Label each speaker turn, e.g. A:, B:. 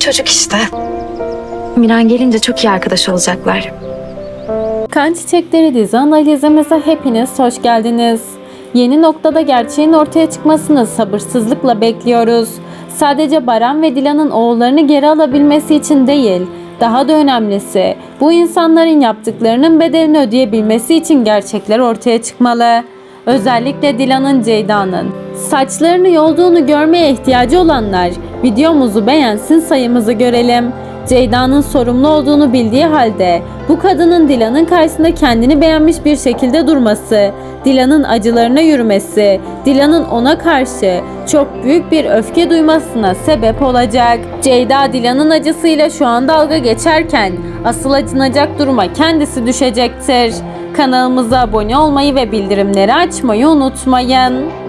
A: Çocuk işte. Miran gelince çok iyi arkadaş olacaklar.
B: Kan Çiçekleri dizi analizimize hepiniz hoş geldiniz. Yeni noktada gerçeğin ortaya çıkmasını sabırsızlıkla bekliyoruz. Sadece Baran ve Dilan'ın oğullarını geri alabilmesi için değil, daha da önemlisi bu insanların yaptıklarının bedelini ödeyebilmesi için gerçekler ortaya çıkmalı. Özellikle Dilan'ın Ceyda'nın saçlarını yolduğunu görmeye ihtiyacı olanlar videomuzu beğensin sayımızı görelim. Ceyda'nın sorumlu olduğunu bildiği halde bu kadının Dilan'ın karşısında kendini beğenmiş bir şekilde durması, Dilan'ın acılarına yürümesi, Dilan'ın ona karşı çok büyük bir öfke duymasına sebep olacak. Ceyda Dilan'ın acısıyla şu an dalga geçerken asıl acınacak duruma kendisi düşecektir. Kanalımıza abone olmayı ve bildirimleri açmayı unutmayın.